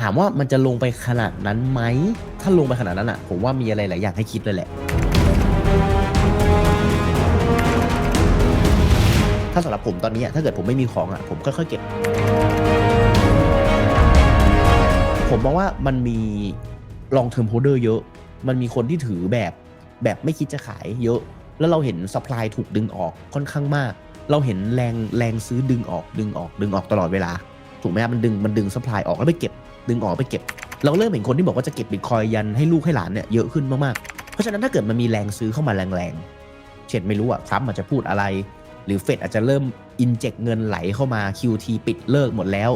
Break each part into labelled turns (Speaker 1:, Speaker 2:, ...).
Speaker 1: ถามว่ามันจะลงไปขนาดนั้นไหม ถ้าลงไปขนาดนั้นอะผมว่ามีอะไรหลายอย่างให้คิดเลยแหละ ถ้าสำหรับผมตอนนี้ถ้าเกิดผมไม่มีของอะผมค่อยๆเก็บ ผมมองว่ามันมี long term holder เยอะ มันมีคนที่ถือแบบแบบไม่คิดจะขายเยอะ แล้วเราเห็น supply ถูกดึงออกค่อนข้างมาก เราเห็นแรงแรงซื้อดึงออกดึงออกดึงออกตลอดเวลา ถูกไหมครับมันดึงมันดึง supply ออกแล้วไปเก็บ ดึงออกไปเก็บ เราเริ่มเห็นคนที่บอกว่าจะเก็บบิตคอยยันให้ลูกให้หลานเนี่ยเยอะขึ้นมากๆ เพราะฉะนั้นถ้าเกิดมันมีแรงซื้อเข้ามาแรงๆ เช่นไม่รู้อะทรัมป์อาจจะพูดอะไร หรือเฟดอาจจะเริ่มอินเจกเงินไหลเข้ามา QT ปิดเลิกหมดแล้ว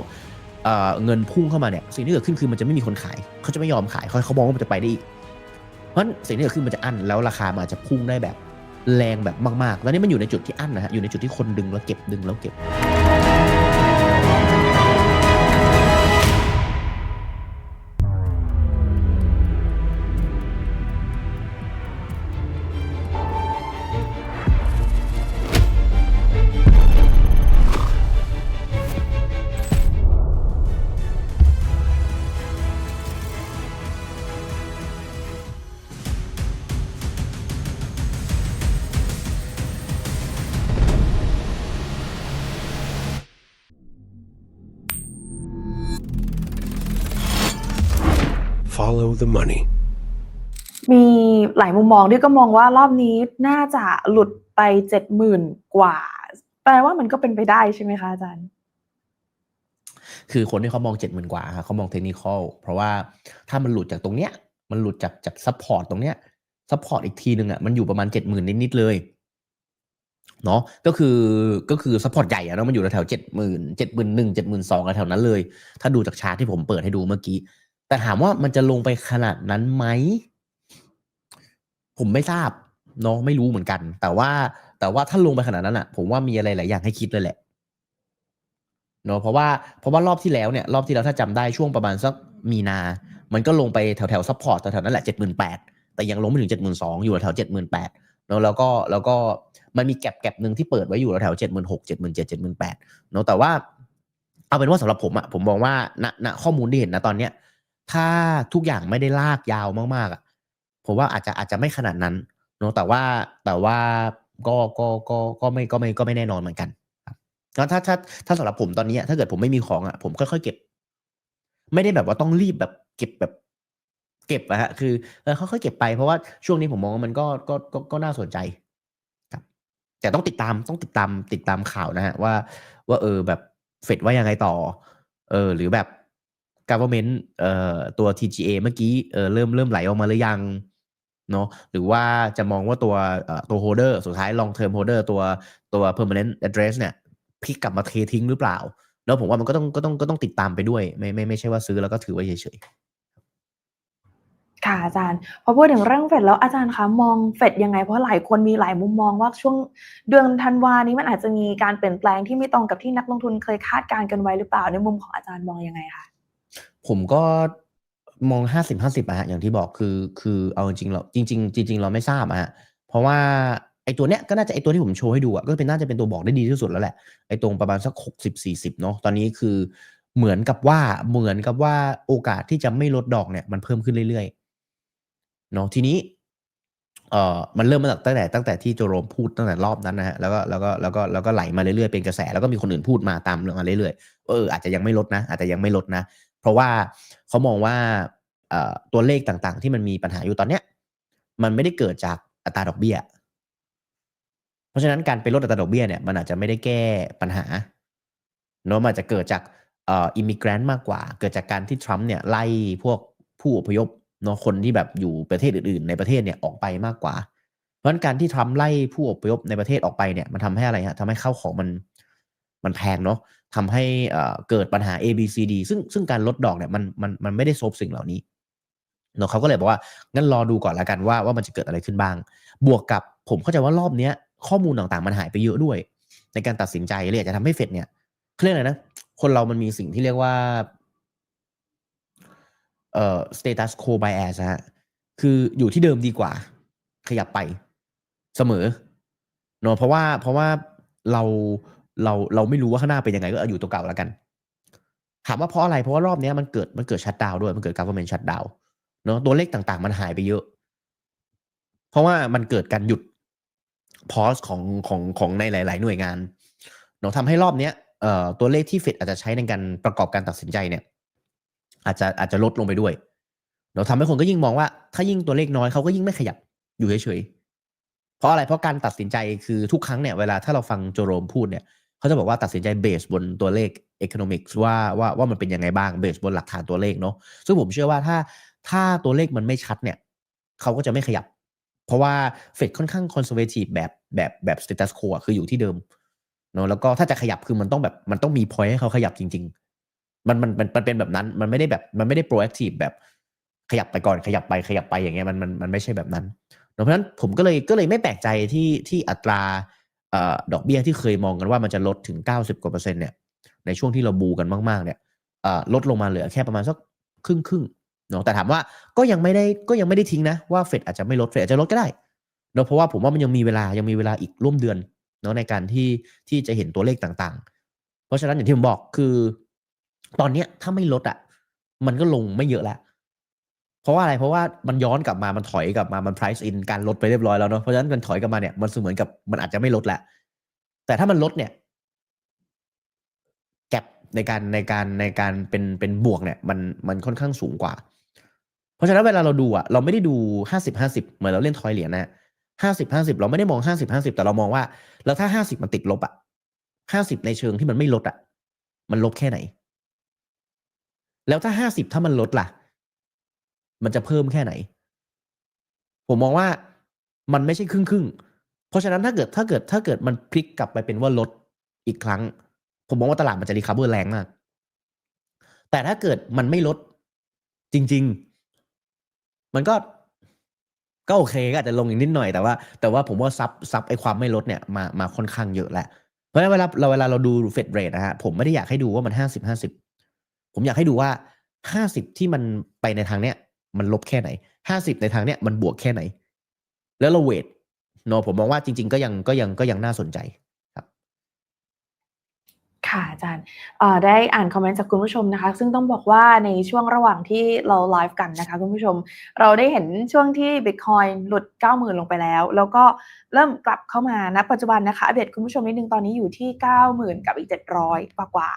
Speaker 1: เเงินพุ่งเข้ามาเนี่ยสิ่งที่เกิดขึ้นคือมันจะไม่มีคนขายเขาจะไม่ยอมขายเขาเขามองว่ามันจะไปได้อีกเพราะฉะนั้นสิ่งที่เกิดขึ้นมันจะอั้นแล้วราคามันอาจจะพุ่งได้แบบแรงแบบมากๆ แล้วนี่มันอยู่ในจุดที่อั้นนะฮะอยู่ในจุดที่คนดึงแล้วเก็บดึงแล้วเก็บ
Speaker 2: Follow the money.
Speaker 3: มีหลายมุมมองที่ก็มองว่ารอบนี้น่าจะหลุดไปเจ็ดหมื่นกว่า แปลว่ามันก็เป็นไปได้ใช่ไหมคะอาจารย์
Speaker 1: คือคนที่เขามองเจ็ดหมื่นกว่าครับเขามองเทคนิคอลเพราะว่าถ้ามันหลุดจากตรงเนี้ย มันหลุดจากจากซัพพอร์ตตรงเนี้ยซัพพอร์ตอีกทีหนึ่งอะมันอยู่ประมาณเจ็ดหมื่นนิดๆเลยเนาะก็คือก็คือซัพพอร์ตใหญ่อะเนาะมันอยู่แถวเจ็ดหมื่นเจ็ดหมื่นหนึ่งเจ็ดหมื่นสองแถวนั้นเลย ถ้าดูจากชาร์ตที่ผมเปิดให้ดูเมื่อกี้ แต่ถามว่ามันจะลงไปขนาดนั้นไหม ผมไม่ทราบเนาะไม่รู้เหมือนกัน แต่ว่า แต่ว่าถ้าลงไปขนาดนั้นอะ ผมว่ามีอะไรหลายอย่างให้คิดเลยแหละเนอะเพราะว่าเพราะว่ารอบที่แล้วเนี่ย รอบที่แล้วถ้าจำได้ช่วงประมาณสักมีนา มันก็ลงไปแถวแถวซัพพอร์ตแถวๆนั้นแหละเจ็ดหมื่นแปดแต่ยังลงไม่ถึงเจ็ดหมื่นสองอยู่แถวเจ็ดหมื่นแปดเนอะแล้วก็แล้วก็มันมีแก็บแก็บหนึ่งที่เปิดไว้อยู่แถวเจ็ดหมื่นหกเจ็ดหมื่นเจ็ดเจ็ดหมื่นแปดเนอะแต่ว่า เอาเป็นว่าสำหรับผมอะผมมองว่าณณข้อมูลที่เห็นนะตอนเนี้ย ถ้าทุกอย่างไม่ได้ลากยาวมากๆอะผมว่าอาจจะอาจจะไม่ขนาดนั้นเนอะแต่ว่าแต่ว่าก็ก็ก็ก็ไม่ก็ไม่ก็ไม่แน่นอนเหมือนกันแล้วถ้าถ้าถ้าสำหรับผมตอนนี้ถ้าเกิดผมไม่มีของอะผมค่อยๆเก็บ ไม่ได้แบบว่าต้องรีบแบบเก็บแบบ เก็บอะฮะคือเออค่อยๆเก็บไปเพราะว่าช่วงนี้ผมมองว่ามันก็ก็ก็ก็น่าสนใจครับ แต่ต้องติดตามต้องติดตามติดตามข่าวนะฮะว่า ว่าเออแบบเฟดว่ายังไงต่อ เออ หรือแบบ government เอ่อตัว TGA เมื่อกี้เออเริ่มเริ่มไหลออกมาหรือยังเนาะหรือว่าจะมองว่าตัวตัว holder สุดท้าย long term holder ตัวตัว permanent address เนี่ยพลิกกลับมาเททิ้งหรือเปล่า แล้วผมว่ามันก็ต้องก็ต้องก็ต้องติดตามไปด้วย ไม่ไม่ไม่ใช่ว่าซื้อแล้วก็ถือไว้เฉย
Speaker 3: ค่ะอาจารย์พอพูดถึงเรื่องเฟดแล้วอาจารย์คะมองเฟดยังไงเพราะหลายคนมีหลายมุมมองว่าช่วงเดือนธันวานี้มันอาจจะมีการเปลี่ยนแปลงที่ไม่ตรงกับที่นักลงทุนเคยคาดการณ์กันไว้หรือเปล่าในมุมของอาจารย์มองยังไงคะ
Speaker 1: ผมก็มองห้าสิบห้าสิบอะฮะอย่างที่บอกคือคือเอาจริงๆเราจริง ๆ จริง ๆ เราไม่ทราบอะฮะเพราะว่าไอตัวเนี้ยก็น่าจะไอตัวที่ผมโชว์ให้ดูอะก็เป็นน่าจะเป็นตัวบอกได้ดีที่สุดแล้วแหละไอตรงประมาณสักหกสิบสี่สิบเนาะตอนนี้คือเหมือนกับว่าเหมือนกับว่าโอกาสที่จะไม่ลดดอกเนี่ยมันเพิ่มขึ้นเรื่อยๆเนาะทีนี้เอ่อมันเริ่มมาจากตั้งแต่ตั้งแต่ที่โจโรมพูดตั้งแต่รอบนั้นนะฮะแล้วก็แล้วก็แล้วก็แล้วก็ไหลมาเรื่อยๆเป็นกระแสแล้วก็มีคนอื่นพูดมาตามเรื่องมาเรื่อยๆเอออาจจะยังไม่ลดนะอาจจะยังไม่ลดนะ เพราะว่าเขามองว่าตัวเลขต่างๆ ที่มันมีปัญหาอยู่ตอนเนี้ยมันไม่ได้เกิดจากอัตราดอกเบี้ย เพราะฉะนั้นการไปลดอัตราดอกเบี้ยเนี่ยมันอาจจะไม่ได้แก้ปัญหาเนอะมันอาจจะเกิดจากอิมิเกรนต์มากกว่า เกิดจากการที่ทรัมป์เนี่ยไล่พวกผู้อพยพเนาะคนที่แบบอยู่ประเทศอื่นๆ ในประเทศเนี่ยออกไปมากกว่า เพราะฉะนั้นการที่ทรัมป์ไล่ผู้อพยพในประเทศออกไปเนี่ยมันทำให้อะไรฮะทำให้ข้าวของมันมันแพงเนาะ ทำให้เกิดปัญหา A B C D ซึ่งซึ่งการลดดอกเนี่ยมันมันมันไม่ได้ซบสิ่งเหล่านี้เนาะเขาก็เลยบอกว่างั้นรอดูก่อนละกันว่าว่ามันจะเกิดอะไรขึ้นบ้าง บวกกับผมเข้าใจว่ารอบเนี้ยข้อมูลต่างๆมันหายไปเยอะด้วย ในการตัดสินใจเลยอาจจะทำให้เฟดเนี่ยเขาเรียกอะไรนะ คนเรามันมีสิ่งที่เรียกว่าเอ่อ status quo bias ฮะคืออยู่ที่เดิมดีกว่า ขยับไปเสมอเนอะเพราะว่าเพราะว่าเรา เราเราไม่รู้ว่าข้างหน้าเป็นยังไงก็อยู่ตัวเก่าแล้วกัน ถามว่าเพราะอะไรเพราะว่ารอบนี้มันเกิดมันเกิดชัดดาวด้วยมันเกิด government shutdown เนาะตัวเลขต่างๆ มันหายไปเยอะ เพราะว่ามันเกิดการหยุด pause ของของของในหลาย ๆ หน่วยงานเนาะทำให้รอบเนี้ยเอ่อตัวเลขที่เฟดอาจจะใช้ในการประกอบการตัดสินใจเนี่ย อาจจะอาจจะลดลงไปด้วยเนาะทำให้คนก็ยิ่งมองว่า ถ้ายิ่งตัวเลขน้อยเขาก็ยิ่งไม่ขยับอยู่เฉยๆเพราะอะไรเพราะการตัดสินใจคือทุกครั้งเนี่ยเวลาถ้าเราฟังโจโรมพูดเนี่ย เขาจะบอกว่าตัดสินใจเบสบนตัวเลข economics ว่าว่าว่ามันเป็นยังไงบ้างเบสบนหลักฐานตัวเลขเนาะซึ่งผมเชื่อว่าถ้าถ้าตัวเลขมันไม่ชัดเนี่ยเขาก็จะไม่ขยับ เพราะว่าเฟดค่อนข้างคอนเซอร์เวทีฟแบบแบบแบบสเตตัสโคคืออยู่ที่เดิมเนาะแล้วก็ถ้าจะขยับคือมันต้องแบบมันต้องมีพอยให้เขาขยับจริง ๆ มันมันมันมันเป็นแบบนั้นมันไม่ได้แบบมันไม่ได้โปรแอคทีฟแบบขยับไปก่อนขยับไปขยับไปอย่างเงี้ยมันมันมันไม่ใช่แบบนั้นเนอะเพราะฉะนั้นผมก็เลยก็เลยไม่แปลกใจที่ที่อัตรา ดอกเบี้ยที่เคยมองกันว่ามันจะลดถึง 90กว่าเปอร์เซ็นต์เนี่ยในช่วงที่เราบูกันมากๆเนี่ยลดลงมาเหลือแค่ประมาณสักครึ่งครึ่งเนาะแต่ถามว่าก็ยังไม่ได้ก็ยังไม่ได้ทิ้งนะว่าเฟดอาจจะไม่ลดเฟดอาจจะลดก็ได้เนาะเพราะว่าผมว่ามันยังมีเวลายังมีเวลาอีกร่วมเดือนเนาะในการที่ที่จะเห็นตัวเลขต่างๆ เพราะฉะนั้นอย่างที่ผมบอกคือ ตอนเนี้ยถ้าไม่ลดอะมันก็ลงไม่เยอะแล้ว เพราะว่าอะไรเพราะว่ามันย้อนกลับมามันถอยกลับมามัน price in การลดไปเรียบร้อยแล้วเนาะเพราะฉะนั้นมันถอยกลับมาเนี่ยมันเสมือนกับมันอาจจะไม่ลดแล้วแต่ถ้ามันลดเนี่ยแกลในการในการในการเป็นเป็นบวกเนี่ย มันมันค่อนข้างสูงกว่า เพราะฉะนั้นเวลาเราดูอะเราไม่ได้ดูห้าสิบห้าสิบเหมือนเราเล่นทอยเหรียญนะห้าสิบห้าสิบเราไม่ได้มองห้าสิบห้าสิบแต่เรามองว่า แล้วถ้าห้าสิบมันติดลบอะห้าสิบในเชิงที่มันไม่ลดอะมันลบแค่ไหน แล้วถ้าห้าสิบถ้ามันลดล่ะ มันจะเพิ่มแค่ไหน ผมมองว่ามันไม่ใช่ครึ่งครึ่งเพราะฉะนั้นถ้าเกิดถ้าเกิดถ้าเกิดมันพลิกกลับไปเป็นว่าลดอีกครั้ง ผมมองว่าตลาดมันจะรีคาเวอร์แรงมาก แต่ถ้าเกิดมันไม่ลดจริง ๆ มันก็ก็โอเคก็อาจจะลงอีกนิดหน่อยแต่ว่า แต่ว่าผมว่าซับซับไอความไม่ลดเนี่ยมามาค่อนข้างเยอะแหละเพราะฉะนั้นเวลาเราเวลาเราดูเฟดเรทนะฮะผมไม่ได้อยากให้ดูว่ามันห้าสิบห้าสิบผมอยากให้ดูว่าห้าสิบที่มันไปในทางเนี้ย มันลบแค่ไหนห้าสิบในทางเนี้ยมันบวกแค่ไหน แล้วเราเวทเนาะผมมองว่าจริง ๆ ก็ยังก็ยังก็ยังน่าสนใจ
Speaker 3: ค่ะอาจารย์ได้อ่านคอมเมนต์จากคุณผู้ชมนะคะ ซึ่งต้องบอกว่าในช่วงระหว่างที่เราไลฟ์กันนะคะคุณผู้ชม เราได้เห็นช่วงที่ Bitcoin หลุด 90,000 ลงไปแล้ว แล้วก็เริ่มกลับเข้ามาณปัจจุบันนะคะอัปเดตคุณผู้ชมนิดนึงตอนนี้อยู่ที่ 90,000 กับอีก 700 กว่ากว่า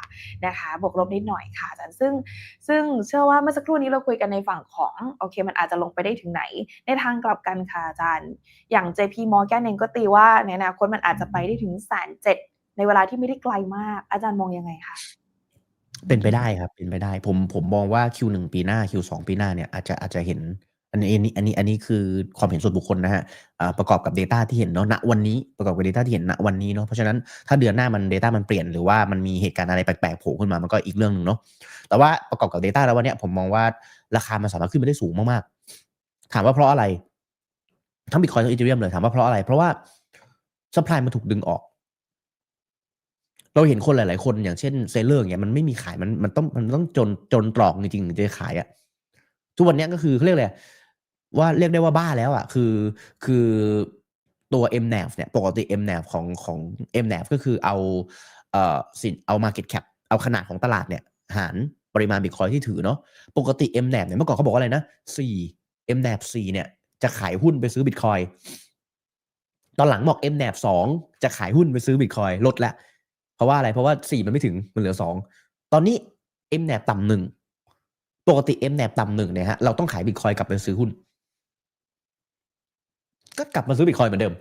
Speaker 3: นะคะบวกลบนิดหน่อยค่ะอาจารย์ซึ่ง ซึ่งเชื่อว่าเมื่อสักครู่นี้เราคุยกันในฝั่งของโอเค มันอาจจะลงไปได้ถึงไหน ในทางกลับกันค่ะอาจารย์ อย่าง JP Morgan เองก็ตีว่าในอนาคตมันอาจจะไปได้ถึงแสนเจ็ด ในเวลาที่ไม่ได้ไกลมาก อาจารย์มองยังไงคะ
Speaker 1: เป็นไปได้ครับ เป็นไปได้ ผมผมมองว่า Q1 ปีหน้า Q2 ปีหน้าเนี่ยอาจจะอาจจะเห็น อันนี้อันนี้อันนี้อันนี้คือความเห็นส่วนบุคคลนะฮะประกอบกับ Data ที่เห็นเนาะณวันนี้ประกอบกับ Data ที่เห็นณวันนี้เนาะเพราะฉะนั้นถ้าเดือนหน้ามัน Data มันเปลี่ยนหรือว่ามันมีเหตุการณ์อะไรแปลกๆโผล่ขึ้นมามันก็อีกเรื่องหนึ่งเนาะแต่ว่าประกอบกับ Data แล้ววันเนี้ยผมมองว่าราคามันสามารถขึ้นไปได้สูงมากๆถามว่าเพราะอะไรทั้ง Bitcoin ทั้ง Ethereum เลยถามว่าเพราะอะไร เพราะว่า supply มันถูกดึงออก เราเห็นคนหลาย ๆ คนอย่างเช่นเซเลอร์เงี้ยมันไม่มีขายมันมันต้องมันต้องจนจนตรอกจริงๆถึงจะขายอะทุกวันนี้ก็คือเขาเรียกอะไรว่าเรียกได้ว่าบ้าแล้วอะคือคือตัว MNAV เนี่ยปกติ MNAV ของของ MNAV ก็คือเอาเอ่อสินเอา Market Cap เอาขนาดของตลาดเนี่ยหารปริมาณบิตคอยที่ถือเนาะปกติ MNAV เนี่ยเมื่อก่อนเขาบอกว่าอะไรนะ4 MNAV 4เนี่ยจะขายหุ้นไปซื้อบิตคอยตอนหลังบอก MNAV 2จะขายหุ้นไปซื้อบิตคอยลดแล้ว เพราะว่าอะไรเพราะว่าสี่มันไม่ถึงมันเหลือสองตอนนี้ M แนบต่ำหนึ่งปกติ M แนบต่ำหนึ่งเนี่ยฮะเราต้องขายบิตคอยกลับไปซื้อหุ้น ก็กลับมาซื้อบิตคอยเหมือนเดิม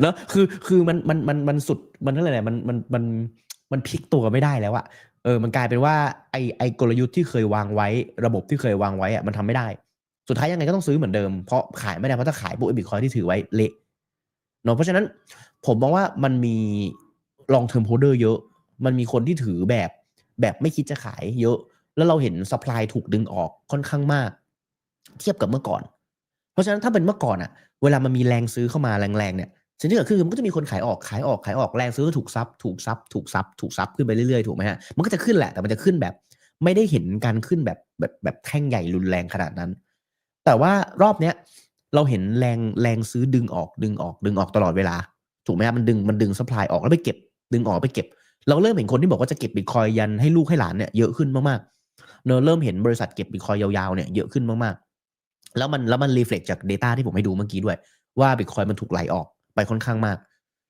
Speaker 1: เนอะคือคือมันมันมันมันสุดมันอะไรมันมันมันมันพลิกตัวไม่ได้แล้วอะเออมันกลายเป็นว่าไอไอกลยุทธ์ที่เคยวางไว้ ระบบที่เคยวางไว้อะมันทำไม่ได้ สุดท้ายยังไงก็ต้องซื้อเหมือนเดิมเพราะขายไม่ได้เพราะถ้าขายปุ๊บบิตคอยที่ถือไว้เละเนาะเพราะฉะนั้นผมมองว่ามันมี long term holder เยอะ มันมีคนที่ถือแบบแบบไม่คิดจะขายเยอะ แล้วเราเห็น supply ถูกดึงออกค่อนข้างมาก เทียบกับเมื่อก่อน เพราะฉะนั้นถ้าเป็นเมื่อก่อนอะเวลามันมีแรงซื้อเข้ามาแรงๆเนี่ยสิ่งที่เกิดขึ้นมันก็จะมีคนขายออกขายออกขายออกแรงซื้อถูกซับถูกซับถูกซับถูกซับขึ้นไปเรื่อยๆถูกไหมฮะมันก็จะขึ้นแหละแต่มันจะขึ้นแบบ ไม่ได้เห็นการขึ้นแบบแบบแบบแท่งใหญ่รุนแรงขนาดนั้น แต่ว่ารอบเนี้ยเราเห็นแรงแรงซื้อดึงออกดึงออกดึงออกตลอดเวลา ถูกไหมครับมันดึงมันดึงสป라이ออกแล้วไปเก็บ ดึงออกไปเก็บ เราเริ่มเห็นคนที่บอกว่าจะเก็บบิตคอยยันให้ลูกให้หลานเนี่ยเยอะขึ้นมากๆเนอเริ่มเห็นบริษัทเก็บบิตคอยยาวๆเนี่ยเยอะขึ้นมากๆ แล้วมันแล้วมันรีเฟล็กจาก Data ที่ผมให้ดูเมื่อกี้ด้วย ว่าบิตคอยมันถูกไหลออกไปค่อนข้างมาก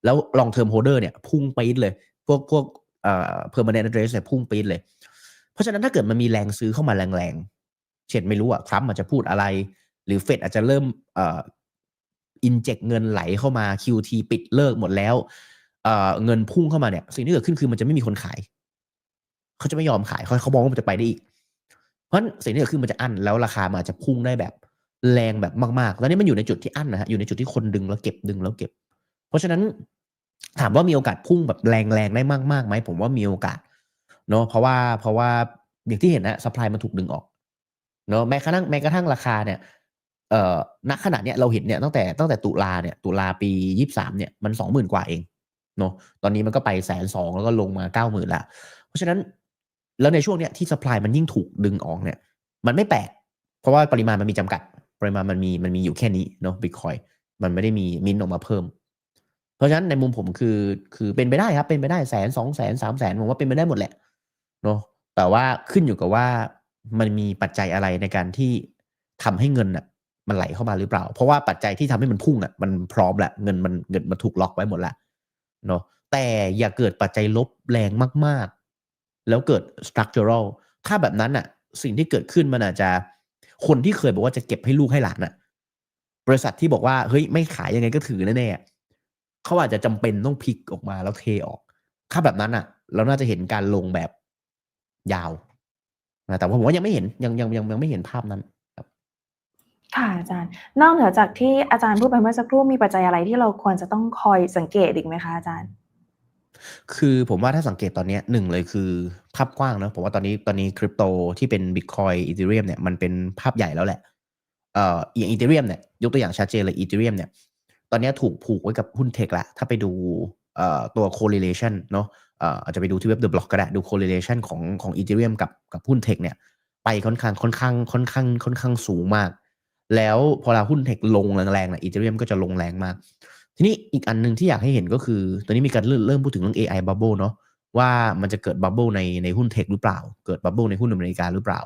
Speaker 1: แล้วลองเทอมโฮเดอร์เนี่ยพุ่งไปเลย พวกพวกเอ่อ permanent address เนี่ยพุ่งปีดเลย เพราะฉะนั้นถ้าเกิดมันมีแรงซื้อเข้ามาแรงๆ เช่นไม่รู้อะทรัมป์อาจจะพูดอะไร หรือเฟดอาจจะเริ่มเอ่ออินเจกเงินไหลเข้ามา QT ปิดเลิกหมดแล้ว เงินพุ่งเข้ามาเนี่ย สิ่งที่เกิดขึ้นคือมันจะไม่มีคนขาย เขาจะไม่ยอมขายเขาเขามองว่ามันจะไปได้อีก เพราะฉะนั้นสิ่งที่เกิดขึ้นมันจะอั้นแล้วราคามันอาจจะพุ่งได้แบบแรงแบบมากๆ แล้วนี่มันอยู่ในจุดที่อั้นนะฮะอยู่ในจุดที่คนดึงแล้วเก็บดึงแล้วเก็บ เพราะฉะนั้นถามว่ามีโอกาสพุ่งแบบแรงๆได้มากๆไหมผมว่ามีโอกาสเนาะเพราะว่าเพราะว่าอย่างที่เห็นนะสปายมันถูกดึงออกเนาะแม้กระทั่งแม้กระทั่งราคาเนี่ยเอ่อณขณะเนี้ยเราเห็นเนี่ยตั้งแต่ตั้งแต่ตุลาเนี่ยตุลาปียี่สามเนี่ยมันสองหมื่นกว่าเอง เนาะตอนนี้มันก็ไปแสนสองแล้วก็ลงมาเก้าหมื่นละ เพราะฉะนั้นแล้วในช่วงเนี้ยที่สปายมันยิ่งถูกดึงออกเนี่ยมันไม่แปลก เพราะว่าปริมาณมันมีจำกัด ปริมาณมันมีมันมีอยู่แค่นี้เนาะบิตคอยมันไม่ได้มีมินออกมาเพิ่ม เพราะฉะนั้นในมุมผมคือคือเป็นไปได้ครับเป็นไปได้แสนสองแสนสามแสนผมว่าเป็นไปได้หมดแหละเนาะแต่ว่าขึ้นอยู่กับว่ามันมีปัจจัยอะไรในการที่ทำให้เงินอะมันไหลเข้ามาหรือเปล่า เพราะว่าปัจจัยที่ทำให้มันพุ่งอะมันพร้อมแหละเงินมันเงินมันถูกล็อกไว้หมดละ เนาะแต่อย่าเกิดปัจจัยลบแรงมาก ๆ แล้วเกิด structural ถ้าแบบนั้นอะสิ่งที่เกิดขึ้นมันอาจจะคนที่เคยบอกว่าจะเก็บให้ลูกให้หลานอะบริษัทที่บอกว่าเฮ้ยไม่ขายยังไงก็ถือแน่ๆเขาอาจจะจำเป็นต้องพลิกออกมาแล้วเทออก ถ้าแบบนั้นอะเราน่าจะเห็นการลงแบบยาวนะแต่ว่าผมว่ายังไม่เห็นยังยังยังยังไม่เห็นภาพนั้น
Speaker 3: ค่ะอาจารย์ นอกเหนือจากที่อาจารย์พูดไปเมื่อสักครู่มีปัจจัยอะไรที่เราควรจะต้องคอยสังเกตอีกไหมคะอาจารย์
Speaker 1: คือผมว่าถ้าสังเกตตอนเนี้ยหนึ่งเลยคือภาพกว้างเนอะผมว่าตอนนี้ตอนนี้คริปโตที่เป็นบิตคอยอีเทเรียมเนี่ยมันเป็นภาพใหญ่แล้วแหละเอ่ออย่างอีเทเรียมเนี่ยยกตัวอย่างชัดเจนเลยอีเทเรียมเนี่ยตอนนี้ถูกผูกไว้กับหุ้นเทคละถ้าไปดูเอ่อตัว correlation เนอะเอ่ออาจจะไปดูที่เว็บ The Block ก็ได้ดู correlation ของของอีเทเรียมกับกับหุ้นเทคเนี่ยไปค่อนข้างค่อนข้างค่อนข้างค่อนข้างสูงมาก แล้วพอเราหุ้นเทคลงแรงๆนี่ยอีเทเรียมก็จะลงแรงมาก ทีนี้อีกอันหนึ่งที่อยากให้เห็นก็คือ ตอนนี้มีการเริ่มพูดถึงเรื่อง AI bubble เนาะว่ามันจะเกิดบับเบิลในในหุ้นเทคหรือเปล่า เกิดบับเบิลในหุ้นอเมริกาหรือเปล่า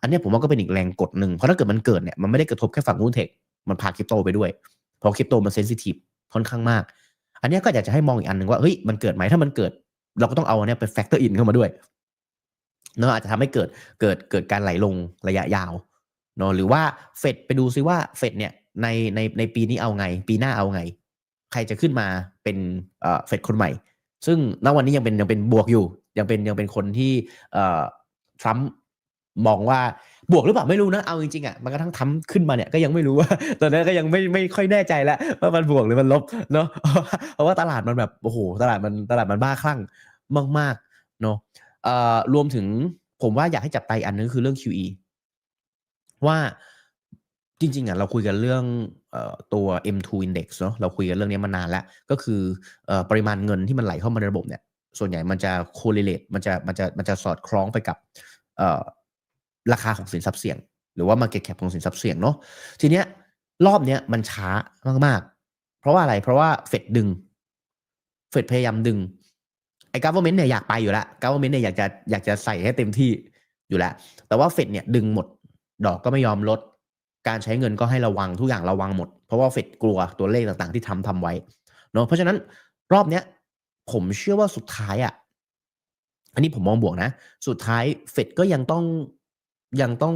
Speaker 1: อันนี้ผมว่าก็เป็นอีกแรงกดหนึ่ง เพราะถ้าเกิดมันเกิดเนี่ยมันไม่ได้กระทบแค่ฝั่งหุ้นเทค มันพาคริปโตไปด้วย เพราะคริปโตมันเซนซิทีฟค่อนข้างมาก อันนี้ก็อยากจะให้มองอีกอันหนึ่งว่า เฮ้ย มันเกิดไหมถ้ามันเกิด เราก็ต้องเอาอันนี้ยไปแฟกเตอร์อินเข้ามาด้วย เนาะอาจจะทำให้เกิดเกิดเกิดการไหลลงระยะยาว เนาะหรือว่าเฟดไปดูซิว่าเฟดเนี่ยในในในปีนี้เอาไง ปีหน้าเอาไง ใครจะขึ้นมาเป็นเอ่อเฟดคนใหม่ ซึ่งณวันนี้ยังเป็นยังเป็นบวกอยู่ ยังเป็นยังเป็นคนที่เอ่อทรัมป์มองว่าบวกหรือเปล่าไม่รู้นะเอาจริงๆอะมันกระทั่งทำขึ้นมาเนี่ยก็ยังไม่รู้ว่า ตอนนั้นก็ยังไม่ไม่ค่อยแน่ใจแล้วว่ามันบวกหรือมันลบเนาะเพราะว่าตลาดมันแบบโอ้โหตลาดมันตลาดมันบ้าคลั่งมากๆเนาะเอ่อรวมถึงผมว่าอยากให้จับไตาอันนึงคือเรื่อง QE ว่าจริงๆอะเราคุยกันเรื่องตัว M2 Index เนาะเราคุยกันเรื่องนี้มานานแล้ว ก็คือปริมาณเงินที่มันไหลเข้ามาในระบบเนี่ย ส่วนใหญ่มันจะ correlate มันจะมันจะมันจะสอดคล้องไปกับราคาของสินทรัพย์เสี่ยง หรือว่า market cap ของสินทรัพย์เสี่ยงเนาะทีเนี้ยรอบเนี้ยมันช้ามากๆ เพราะว่าอะไรเพราะว่าเฟดดึงเฟดพยายามดึงไอ้ government เนี่ยอยากไปอยู่แล้ว government เนี่ยอยากจะอยากจะใส่ให้เต็มที่อยู่แล้ว แต่ว่าเฟดเนี่ยดึงหมด ดอกก็ไม่ยอมลด การใช้เงินก็ให้ระวังทุกอย่างระวังหมด เพราะว่าเฟดกลัวตัวเลขต่างๆที่ทำทำไว้เนาะเพราะฉะนั้นรอบเนี้ยผมเชื่อว่าสุดท้ายอะอันนี้ผมมองบวกนะ สุดท้ายเฟดก็ยังต้องยังต้อง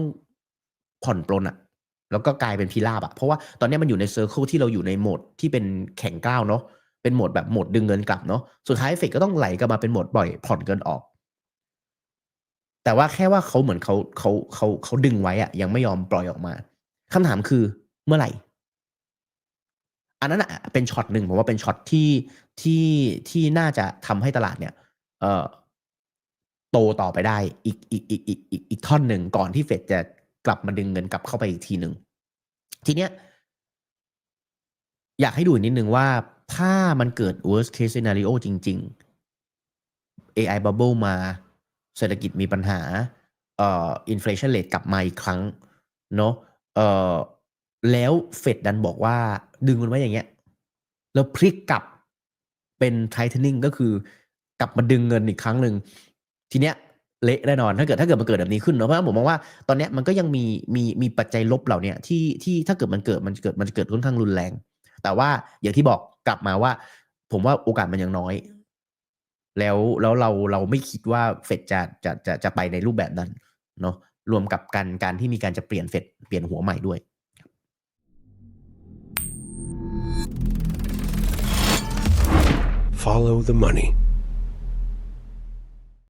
Speaker 1: ผ่อนปลนอะแล้วก็กลายเป็นพิราบอะเพราะว่าตอนนี้มันอยู่ในเซอร์เคิลที่เราอยู่ในโหมดที่เป็นแข่งก้าวเนาะเป็นโหมดแบบโหมดดึงเงินกลับเนาะสุดท้ายเฟดก็ต้องไหลกลับมาเป็นโหมดปล่อยผ่อนเงินออก แต่ว่าแค่ว่าเขาเหมือนเขาเขาเขาเขาดึงไว้อะยังไม่ยอมปล่อยออกมาคำถามคือเมื่อไหร่ อันนั้นอะเป็นช็อตหนึ่งผมว่าเป็นช็อตที่ที่ที่น่าจะทำให้ตลาดเนี่ย เอ่อโตต่อไปได้อีกอีกอีกอีกอีกอีกท่อนหนึ่งก่อนที่เฟดจะกลับมาดึงเงินกลับเข้าไปอีกทีหนึ่งทีเนี้ยอยากให้ดูนิดนึงว่าถ้ามันเกิด worst case scenario จริง ๆ AI bubble มา เศรษฐกิจมีปัญหาเอ่อ inflation rate กลับมาอีกครั้งเนาะเอ่อแล้วเฟดดันบอกว่าดึงมันไว้อย่างเงี้ย แล้วพลิกกลับเป็น tightening ก็คือกลับมาดึงเงินอีกครั้งหนึ่งทีเนี้ยเละแน่นอนถ้าเกิดถ้าเกิดมันเกิดแบบนี้ขึ้นเนอะเพราะฉะนั้นผมมองว่าตอนเนี้ยมันก็ยังมีมีมีปัจจัยลบเหล่านี้ที่ที่ถ้าเกิดมันเกิดมันเกิดมันจะเกิดค่อนข้างรุนแรง แต่ว่าอย่างที่บอกกลับมาว่า ผมว่าโอกาสมันยังน้อย แล้วแล้วเราเราไม่คิดว่าเฟดจะจะจะจะไปในรูปแบบนั้นเนาะรวมกับการการที่มีการจะเปลี่ยนเฟดเปลี่ยนหัวใหม่ด้วย
Speaker 2: Follow the money.